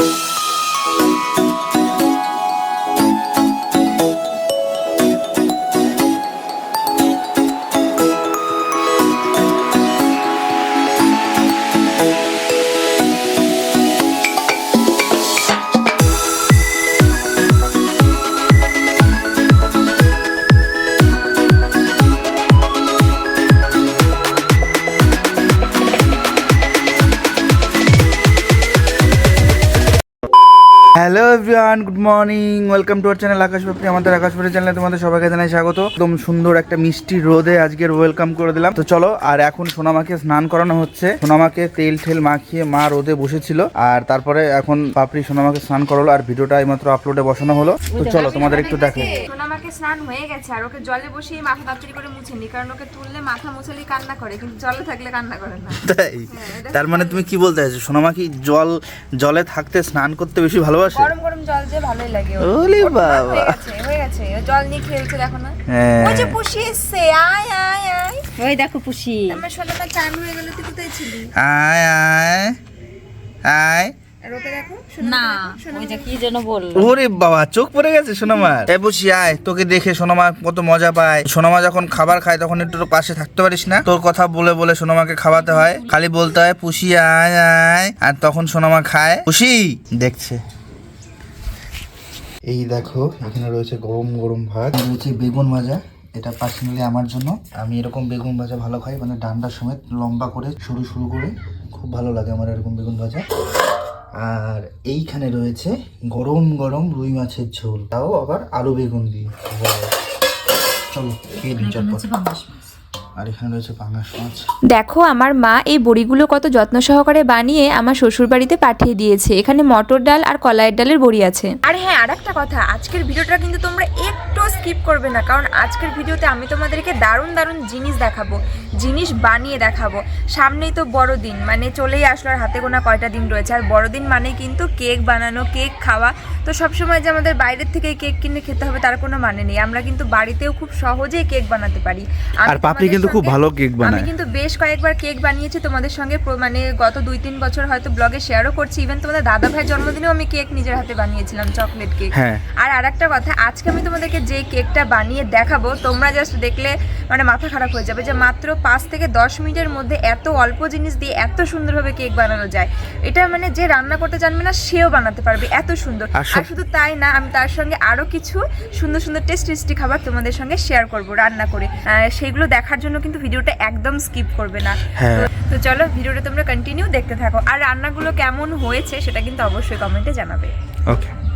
You. Hello everyone good morning. Welcome to our channel Akash Papri আমাদের আকাশ পাপড়ি চ্যানেলে তোমাদের সবাইকে জানাই স্বাগত। একদম সুন্দর একটা মিষ্টি রোদে আজকের ওয়েলকাম করে দিলাম। তো চলো আর এখন সোনামাকে স্নান করানো হচ্ছে। সোনামাকে তেল ঠেল মাখিয়ে মা রোদে বসেছিল। আর তারপরে এখন পাপড়ি সোনামাকে স্নান করালো আর ভিডিওটা এইমাত্র আপলোডে বসানো হলো। তো চলো তোমাদের একটু দেখো। সোনামাকে স্নান হয়ে গেছে আর ওকে জলে বসিয়ে মাথা তাড়াতাড়ি করে মুছেনি কারণ ওকে তুললে মাথা মুছলেই কান্না করে কিন্তু জলে থাকলে কান্না করে না। তাই? তার মানে তুমি কি বলতে চাইছো? সোনামা কি জল জলে থাকতে স্নান করতে বেশি ভালোবাসে? গরম গরম জল যে ভালোই লাগে। ওলে বাবা। হয়ে গেছে হয়ে গেছে। জল নিয়ে খেলছে দেখো না। হ্যাঁ। ওই যে পুষি এসছে আয় আয় আয়। ওই দেখো পুষি। আমার সোনামা চান হয়ে গেল তুই কোথায় ছিলি? আয় আয় আয়। আর ওকে দেখো না ওই যে কি যেন বলল। ওরে বাবা চোখ পড়ে গেছে সোনামার? এ বসি আয় তোকে দেখে সোনামা কত মজা পায়। সোনামা যখন খাবার খায় তখন একটু পাশে থাকতে পারিস না? তোর কথা বলে বলে সোনামাকে খাওয়াতে হয়। খালি বলতে হয় পুষি আয় আয়। আর তখন সোনামা খায়। পুষি দেখছে। এই দেখো এখানে রয়েছে গরম গরম ভাত। রয়েছে বেগুন ভাজা এটা পার্সোনালি আমার জন্য। আমি এরকম বেগুন ভাজা ভালো খাই মানে ডান্ডা সমেত লম্বা করে সরু সরু করে খুব ভালো লাগে আমার এরকম বেগুন ভাজা। আর এইখানে রয়েছে গরম গরম রুই মাছের ঝোল তাও আবার আলু বেগুন দিয়ে। চলো খেয়ে দিন চটপট। আর এখানে রয়েছে পাঙাশ মাছ। দেখো আমার মা এই বড়িগুলো কত যত্ন সহকারে বানিয়ে আমার শ্বশুর বাড়িতে পাঠিয়ে দিয়েছে। এখানে মটর ডাল আর কলাইয়ের ডালের বড়ি আছে। আর হ্যাঁ আর একটা কথা আজকের ভিডিওটা কিন্তু তোমরা একটু স্কিপ করবে না কারণ আজকের ভিডিওতে আমি তোমাদেরকে দারুণ দারুণ জিনিস দেখাবো জিনিস বানিয়ে দেখাবো। সামনেই তো বড়দিন মানে চলেই আসলো আর হাতে গোনা কয়টা দিন রয়েছে। আর বড়দিন মানে কিন্তু কেক বানানো কেক খাওয়া। তো সবসময় যে আমাদের বাইরের থেকে কেক কিনে খেতে হবে তার কোনো মানে নেই। আমরা কিন্তু বাড়িতেও খুব সহজেই কেক বানাতে পারি। আর পাপড়ি কিন্তু খুব ভালো কেক বানায়। আমি কিন্তু বেশ কয়েকবার কেক বানিয়েছি তোমাদের সঙ্গে মানে গত দুই তিন বছর হয়তো ব্লগে শেয়ারও করছি। ইভেন তোমাদের দাদা ভাইয়ের জন্মদিনেও আমি কেক নিজের হাতে বানিয়েছিলাম চকলেট কেক হ্যাঁ। আর আরেকটা কথা আজকে আমি তোমাদেরকে যে কেকটা বানিয়ে দেখাবো তোমরা জাস্ট দেখলে মানে মাথা খারাপ হয়ে যাবে যে মাত্র পাঁচ থেকে দশ মিনিটের মধ্যে এত অল্প জিনিস দিয়ে এত সুন্দরভাবে কেক বানানো যায়। এটা মানে যে রান্না করতে জানবে না সেও বানাতে পারবে এত সুন্দর। আর শুধু তাই না আমি তার সঙ্গে আরও কিছু সুন্দর সুন্দর টেস্টি টেস্টি খাবার তোমাদের সঙ্গে শেয়ার করব রান্না করে। সেগুলো দেখার জন্য কিন্তু ভিডিওটা একদম স্কিপ করবে না। হ্যাঁ। তো- চলো ভিডিওটা তোমরা কন্টিনিউ দেখতে থাকো। আর রান্নাগুলো কেমন হয়েছে সেটা কিন্তু অবশ্যই কমেন্টে জানাবে। ওকে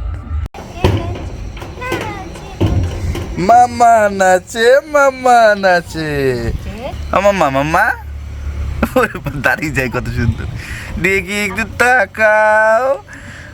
মামা নাচে মামা নাচে। মামা মামা বাবা, দাঁড়িয়ে যায় কত সুন্দর। দেখি একটু তাকাও।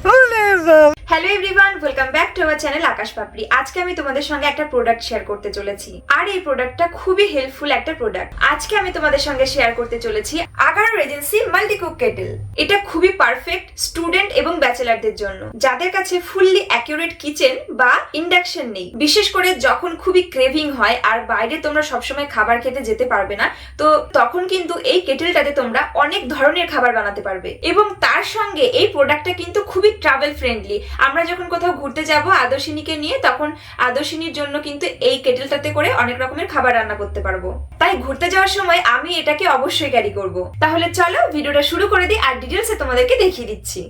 বাবা। Hello everyone welcome back to our channel Akash Papri আজকে আমি তোমাদের সঙ্গে একটা প্রোডাক্ট শেয়ার করতে চলেছি। আর এই প্রোডাক্টটা খুবই হেল্পফুল একটা প্রোডাক্ট আজকে আমি তোমাদের সঙ্গে শেয়ার করতে চলেছি Agaro agency multi cook kettle এটা খুবই পারফেক্ট স্টুডেন্ট এবং ব্যাচেলারদের জন্য। যাদের কাছে ফুললি অ্যাকিউরেট কিচেন বা ইন্ডাকশন নেই। বিশেষ করে যখন খুবই ক্রেভিং হয় আর বাইরে তোমরা সবসময় খাবার খেতে যেতে পারবে না, তো তখন কিন্তু এই কেটেলটাতে তোমরা অনেক ধরনের খাবার বানাতে পারবে। এবং তার সঙ্গে এই প্রোডাক্টটা কিন্তু খুবই ট্রাভেল ফ্রেন্ডলি আমরা যখন কোথাও ঘুরতে যাব আদর্শিনীকে নিয়ে, তখন আদর্শিনীর জন্য কিন্তু এই কেটেলটাতে করে অনেক রকমের খাবার রান্না করতে পারব। তাই ঘুরতে যাওয়ার সময় আমি এটাকে অবশ্যই ক্যারি করব। তাহলে চলো, ভিডিওটা শুরু করে দিই আর ডিটেলসে তোমাদেরকে দেখিয়ে দিচ্ছি।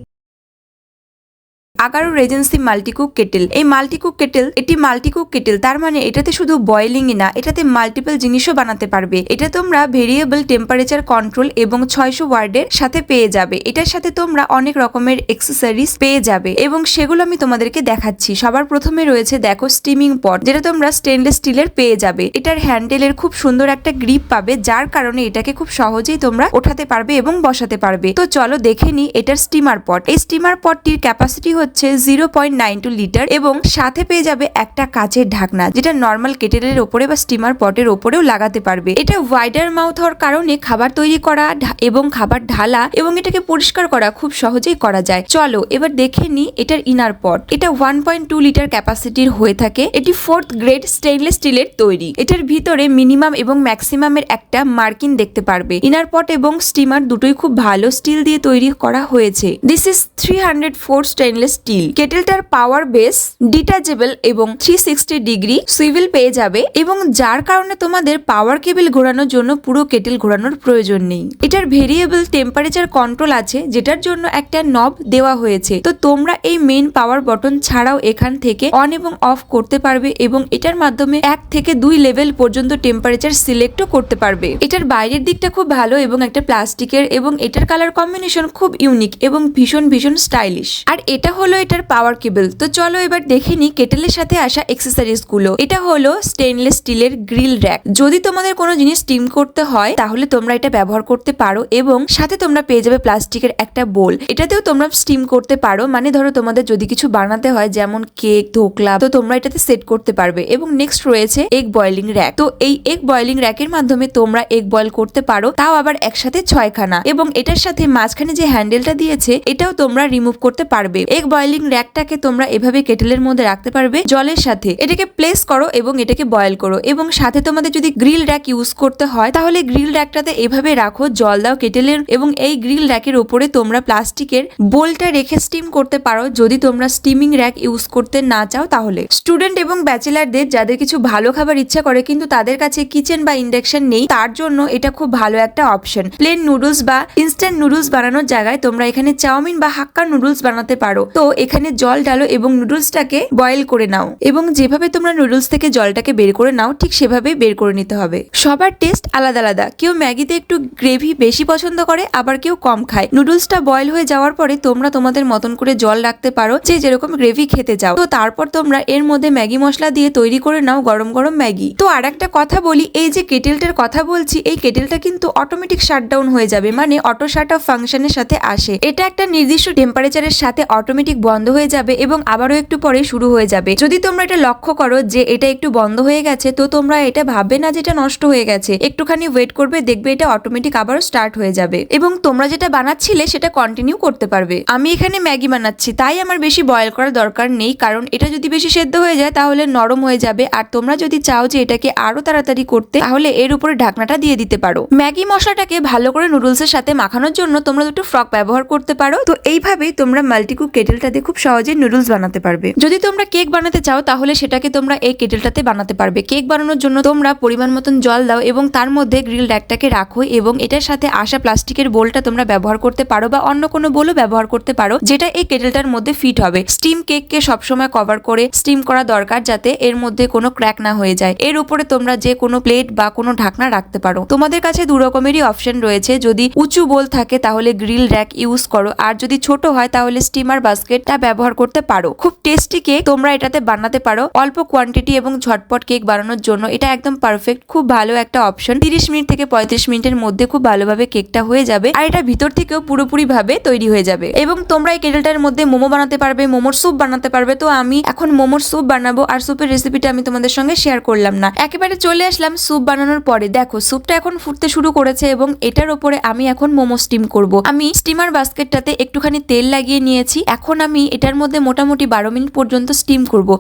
Agaro regency multicook kettle. এই মাল্টিকুক কেটেল, এটি মাল্টিকুক কেটেল, তার মানে এটাতে শুধু বয়েলিংই না, এটাতে মাল্টিপল জিনিসও বানাতে পারবে। এটা তোমরা ভেরিয়েবল টেম্পারেচার কন্ট্রোল এবং ছয়শো ওয়ার্ডের সাথে পেয়ে যাবে। এটার সাথে তোমরা অনেক রকমের এক্সেসরিজ পেয়ে যাবে এবং সেগুলো আমি তোমাদেরকে দেখাচ্ছি। সবার প্রথমে রয়েছে দেখো স্টিমিং পট যেটা তোমরা স্টেনলেস স্টিলের পেয়ে যাবে। এটার হ্যান্ডেলের খুব সুন্দর একটা গ্রিপ পাবে, যার কারণে এটাকে খুব সহজেই তোমরা ওঠাতে পারবে এবং বসাতে পারবে। তো চলো দেখে নি এটার স্টিমার পট এই স্টিমার পটটির ক্যাপাসিটি হচ্ছে হচ্ছে zero point nine two litre এবং সাথে পেয়ে যাবে একটা কাচের ঢাকনা, যেটা নর্মাল কেটেলের ওপরে বা স্টিমার পটের ওপরেও লাগাতে পারবে। এটা ওয়াইডার মাউথ হওয়ার কারণে খাবার তৈরি করা এবং খাবার ঢালা এবং এটাকে পরিষ্কার করা খুব সহজেই করা যায়। চলো, এবার দেখে নি এটার ইনার পট এটা ওয়ান পয়েন্ট টু লিটার ক্যাপাসিটির হয়ে থাকে। এটি ফোর্থ গ্রেড স্টেইনলেস স্টিলের তৈরি। এটার ভিতরে মিনিমাম এবং ম্যাক্সিমামের একটা মার্কিন দেখতে পারবে। ইনার পট এবং স্টিমার দুটোই খুব ভালো স্টিল দিয়ে তৈরি করা হয়েছে। This is three hundred four stainless steel. কেটেলটার power base detachable এবং থ্রি সিক্সটি ডিগ্রি সুইভিল পেয়ে যাবে এবং যার কারণে তোমাদের পাওয়ার কেবল ঘোরানোর জন্য পুরো কেটেল ঘোরানোর প্রয়োজন নেই। এটার ভেরিয়েবল টেম্পারেচার কন্ট্রোল আছে, যেটার জন্য একটা নব দেওয়া হয়েছে। তো তোমরা এই মেন পাওয়ার বটন ছাড়াও এখান থেকে অন এবং অফ করতে পারবে এবং এটার মাধ্যমে এক থেকে দুই লেভেল পর্যন্ত টেম্পারেচার সিলেক্টও করতে পারবে। এটার বাইরের দিকটা খুব ভালো এবং একটা প্লাস্টিকের এবং এটার কালার কম্বিনেশন খুব ইউনিক এবং ভীষণ ভীষণ স্টাইলিশ আর এটা হলো এটার পাওয়ার কেবল তো চলো এবার দেখে নি কেটেলের সাথে আসা এক্সেসরিজগুলো। এটা হলো স্টেনলেস স্টিলের গ্রিল র্যাক যদি তোমাদের কোনো জিনিস স্টিম করতে হয়, তাহলে তোমরা এটা ব্যবহার করতে পারো এবং সাথে তোমরা পেয়ে যাবে প্লাস্টিকের একটা বোল এটাতেও তোমরা স্টিম করতে পারো। মানে ধরো তোমাদের যদি কিছু বানাতে হয়, যেমন কেক ধোকলা, তো তোমরা এটাতে সেট করতে পারবে। এবং নেক্সট রয়েছে এগ বয়েলিং র্যাক তো এই এগ বয়েলিং র্যাকের মাধ্যমে তোমরা এগ বয়েল করতে পারো। তাও আবার একসাথে ছয়খানা। এবং এটার সাথে মাঝখানে যে হ্যান্ডেলটা দিয়েছে, এটাও তোমরা রিমুভ করতে পারবে। এগ বয়েলিং র্যাকটাকে তোমরা এভাবে কেটেলের মধ্যে রাখতে পারবে জলের সাথে। এটাকে প্লেস করো এবং এটাকে বয়েল করো। এবং সাথে তোমাদের যদি গ্রিল র্যাক ইউজ করতে হয়, তাহলে গ্রিল র্যাকটাতে এভাবে রাখো, জল দাও কেটেলের এবং এই গ্রিল র্যাকের উপরে তোমরা প্লাস্টিকের বোলটা রেখে স্টিম করতে পারো। যদি তোমরা স্টিমিং র্যাক ইউজ করতে না চাও, তাহলে। স্টুডেন্ট এবং ব্যাচেলারদের যাদের কিছু ভালো খাবার ইচ্ছা করে, কিন্তু তাদের কাছে কিচেন বা ইন্ডাকশন নেই, তার জন্য এটা খুব ভালো একটা অপশন প্লেন নুডলস বা ইনস্ট্যান্ট নুডলস বানানোর জায়গায় তোমরা এখানে চাউমিন বা হাক্কা নুডলস বানাতে পারো। তো এখানে জল ঢালো এবং নুডলসটাকে বয়েল করে নাও। এবং যেভাবে তোমরা নুডলস থেকে জলটাকে বের করে নাও, ঠিক সেভাবেই বের করে নিতে হবে। সবার টেস্ট আলাদা আলাদা। কেউ ম্যাগিতে একটু গ্রেভি বেশি পছন্দ করে, আবার কেউ কম খায়। নুডলসটা বয়েল হয়ে যাওয়ার পরে তোমরা তোমাদের মতন করে জল রাখতে পারো যে যেরকম গ্রেভি খেতে চাও। তো তারপর তোমরা এর মধ্যে ম্যাগি মশলা দিয়ে তৈরি করে নাও গরম গরম ম্যাগি। তো আর একটা কথা বলি, এই যে কেটেলটার কথা বলছি, এই কেটেলটা কিন্তু অটোমেটিক শাটডাউন হয়ে যাবে। মানে অটো শাট অফ ফাংশনের সাথে আসে। এটা একটা নির্দিষ্ট টেম্পারেচারের সাথে অটোমেটিক বন্ধ হয়ে যাবে এবং আবারও একটু পরে শুরু হয়ে যাবে। যদি তোমরা এটা লক্ষ্য করো যে এটা একটু বন্ধ হয়ে গেছে, তো তোমরা এটা ভাববে না যে এটা নষ্ট হয়ে গেছে। একটুখানি ওয়েট করবে, দেখবে এটা অটোমেটিক আবারও স্টার্ট হয়ে যাবে। এবং তোমরা যেটা বানাচ্ছিলে সেটা কন্টিনিউ করতে পারবে। আমি এখানে ম্যাগি বানাচ্ছি, তাই আমার বেশি বয়েল করার দরকার নেই, কারণ এটা যদি বেশি সেদ্ধ হয়ে যায় তাহলে নরম হয়ে যাবে। আর তোমরা যদি চাও যে এটাকে আরও তাড়াতাড়ি করতে, তাহলে এর উপরে ঢাকনাটা দিয়ে দিতে পারো। ম্যাগি মশলাটাকে ভালো করে নুডলস এর সাথে মাখানোর জন্য তোমরা দুটো ফ্রক ব্যবহার করতে পারো। তো এইভাবেই তোমরা মাল্টিকুক কেটেলটা দিয়ে খুব সহজে নুডলস বানাতে পারবে। যদি তোমরা কেক বানাতে চাও, তাহলে সেটাকে তোমরা এই কেটেলটাতে বানাতে পারবে। কেক বানানোর জন্য তোমরা পরিমাণ মতন জল দাও এবং তার মধ্যে গ্রিল র্যাকটাকে রাখো এবং এটার সাথে আসা প্লাস্টিকের বোলটা তোমরা ব্যবহার করতে পারো বা অন্য কোনো বোলও ব্যবহার করতে পারো, যেটা এই কেটেলটার মধ্যে ফিট হবে। স্টিম কেককে সবসময় কভার করে স্টিম করা দরকার যাতে এর মধ্যে কোনো ক্র্যাক না হয়ে যায়। এর উপরে তোমরা যে কোনো প্লেট বা কোনো ঢাকনা রাখতে পারো। তোমাদের কাছে দু রকমেরই অপশন রয়েছে। যদি উঁচু বোল থাকে, তাহলে গ্রিল র্যাক ইউজ করো। আর যদি ছোট হয়, তাহলে স্টিমার বাস্কেটটা ব্যবহার করতে পারো। খুব টেস্টি কেক তোমরা এটাতে বানাতে পারো। অল্প কোয়ান্টিটি এবং ঝটপট কেক বানানোর জন্য এটা একদম পারফেক্ট খুব ভালো একটা অপশন তিরিশ মিনিট থেকে পঁয়ত্রিশ মিনিটের মধ্যে খুব ভালোভাবে কেকটা হয়ে যাবে আর এটা ভিতর থেকেও পুরোপুরি ভাবে তৈরি হয়ে যাবে। এবং তোমরা এই কেটেলটার মধ্যে মোমো বানাতে পারবে, মোমোর স্যুপ বানাতে পারবে। তো আমি এখন মোমোর স্যুপ বানাবো আর স্যুপের রেসিপিটা আমি তোমাদের সঙ্গে শেয়ার করলাম না। একেবারে চলে আসলাম স্যুপ বানানোর পরে। দেখো স্যুপটা এখন ফুটতে শুরু করেছে এবং এটার উপরে আমি এখন মোমো স্টিম করব। আমি স্টিমার বাস্কেটটাতে একটুখানি তেল লাগিয়ে নিয়েছি। এখন আমি এটার মধ্যে মোটামুটি বারো মিনিট পর্যন্ত স্টিম করব।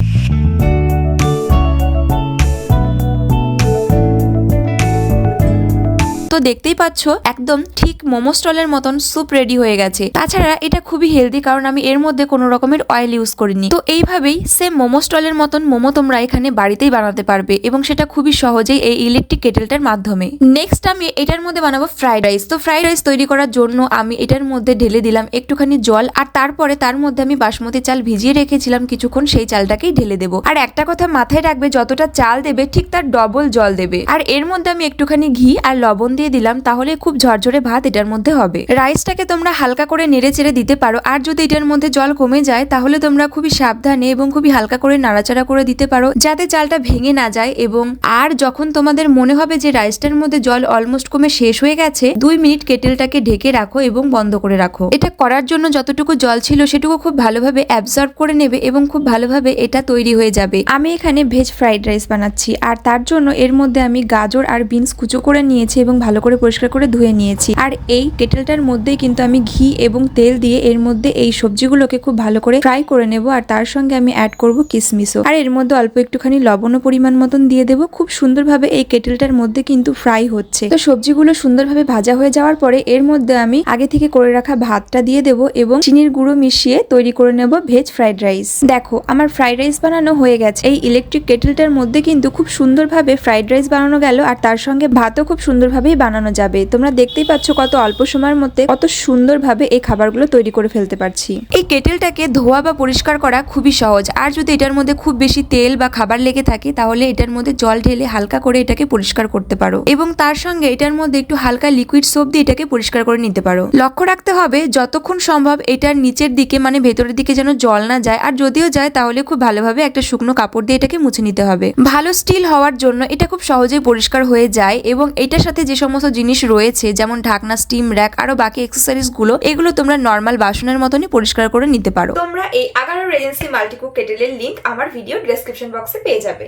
তো দেখতেই পাচ্ছ, একদম ঠিক মোমো স্টলের মতন স্যুপ রেডি হয়ে গেছে। তাছাড়া এটা খুবই হেলদি কারণ আমি এর মধ্যে কোনো রকমের অয়েল ইউজ করিনি। তো এইভাবেই সেম মোমো স্টলের মতন মোমো তোমরা এখানে বাড়িতেই বানাতে পারবে এবং সেটা খুবই সহজেই এই ইলেকট্রিক কেটেলটার মাধ্যমে। নেক্সট আমি এটার মধ্যে বানাবো ফ্রাইড রাইস তো ফ্রাইড রাইস তৈরি করার জন্য আমি এটার মধ্যে ঢেলে দিলাম একটুখানি জল আর তারপরে তার মধ্যে আমি বাসমতি চাল ভিজিয়ে রেখেছিলাম কিছুক্ষণ সেই চালটাকেই ঢেলে দেবো। আর একটা কথা মাথায় রাখবে, যতটা চাল দেবে ঠিক তার ডবল জল দেবে। আর এর মধ্যে আমি একটুখানি ঘি আর লবণ দিয়ে দিলাম, তাহলে খুব ঝরঝরে ভাত এটার মধ্যে হবে। রাইসটাকে তোমরা হালকা করে নেড়ে চেড়ে দিতে পারো, আর যদি এটার মধ্যে জল কমে যায়, তাহলে তোমরা খুবই সাবধানে এবং খুবই হালকা করে নাড়াচাড়া করে দিতে পারো, যাতে চালটা ভেঙে না যায় এবং আর যখন তোমাদের মনে হবে যে রাইসটার মধ্যে জল অলমোস্ট কমে শেষ হয়ে গেছে, দুই মিনিট কেটেলটাকে ঢেকে রাখো এবং বন্ধ করে রাখো। এটা করার জন্য যতটুকু জল ছিল সেটুকু খুব ভালোভাবে অ্যাবজর্ব করে নেবে এবং খুব ভালোভাবে এটা তৈরি হয়ে যাবে। আমি এখানে ভেজ ফ্রাইড রাইস বানাচ্ছি, আর তার জন্য এর মধ্যে আমি গাজর আর বিনস কুচো করে নিয়েছি এবং ভালো করে পরিষ্কার করে ধুয়ে নিয়েছি। আর এই কেটেলটার মধ্যেই কিন্তু আমি ঘি এবং তেল দিয়ে এর মধ্যে এই সবজিগুলোকে খুব ভালো করে ফ্রাই করে নেব আর তার সঙ্গে আমি অ্যাড করব কিসমিসও। আর এর মধ্যে অল্প একটুখানি লবণও পরিমাণ মতন দিয়ে দেবো। খুব সুন্দরভাবে এই কেটেলটার মধ্যে কিন্তু ফ্রাই হচ্ছে। তো সবজিগুলো সুন্দরভাবে ভাজা হয়ে যাওয়ার পরে এর মধ্যে আমি আগে থেকে করে রাখা ভাতটা দিয়ে দেবো এবং চিনির গুঁড়ো মিশিয়ে তৈরি করে নেব ভেজ ফ্রাইড রাইস দেখো, আমার ফ্রাইড রাইস বানানো হয়ে গেছে। এই ইলেকট্রিক কেটেলটার মধ্যে কিন্তু খুব সুন্দরভাবে ফ্রাইড রাইস বানানো গেল আর তার সঙ্গে ভাতও খুব সুন্দরভাবেই বানানো যাবে। তোমরা দেখতেই পাচ্ছ কত অল্প সময়ের মধ্যে কত সুন্দরভাবে এই খাবারগুলো তৈরি করে ফেলতে পারছি। এই কেটেলটাকে ধোয়া বা পরিষ্কার করা খুবই সহজ। আর যদি এটার মধ্যে খুব বেশি তেল বা খাবার লেগে থাকে, তাহলে এটার মধ্যে জল ঢেলে হালকা করে এটাকে পরিষ্কার করতে পারো। এবং তার সঙ্গে এটার মধ্যে একটু হালকা লিকুইড সোপ দিয়ে এটাকে পরিষ্কার করে নিতে পারো। লক্ষ্য রাখতে হবে, যতক্ষণ সম্ভব এটার নিচের দিকে মানে ভেতরের দিকে যেন জল না যায়। আর যদিও যায়, তাহলে খুব ভালোভাবে একটা শুকনো কাপড় দিয়ে এটাকে মুছে নিতে হবে। ভালো স্টিল হওয়ার জন্য এটা খুব সহজেই পরিষ্কার হয়ে যায় এবং এটার সাথে যে সমস্ত জিনিস রয়েছে যেমন ঢাকনা স্টিম র্যাক আরও বাকি অ্যাক্সেসরিজগুলো এগুলো তোমরা নর্মাল বাসনের মতনই পরিষ্কার করে নিতে পারো। তোমরা এই আগারো রেজেন্সি মাল্টিকুক কেটেলের লিংক আমার ভিডিও ডেসক্রিপশন বক্সে পেয়ে যাবে।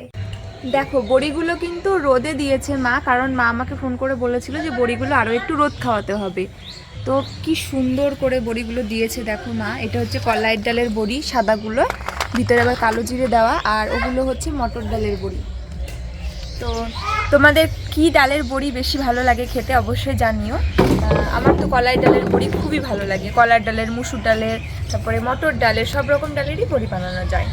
দেখো বড়িগুলো কিন্তু রোদে দিয়েছে মা কারণ মা আমাকে ফোন করে বলেছিল যে বড়িগুলো আরও একটু রোদ খাওয়াতে হবে। তো কি সুন্দর করে বড়িগুলো দিয়েছে দেখো মা এটা হচ্ছে কলাইয়ের ডালের বড়ি সাদাগুলো ভিতরে আবার কালো জিরে দেওয়া আর ওগুলো হচ্ছে মটর ডালের বড়ি। তো তোমাদের কি ডালের বড়ি বেশি ভালো লাগে খেতে অবশ্যই জানিও। আমার তো কলাই ডালের বড়ি খুবই ভালো লাগে। কলার ডালের, মুসুর ডালের, তারপরে মটর ডালের, সব রকম ডালেরই বড়ি বানানো যায়।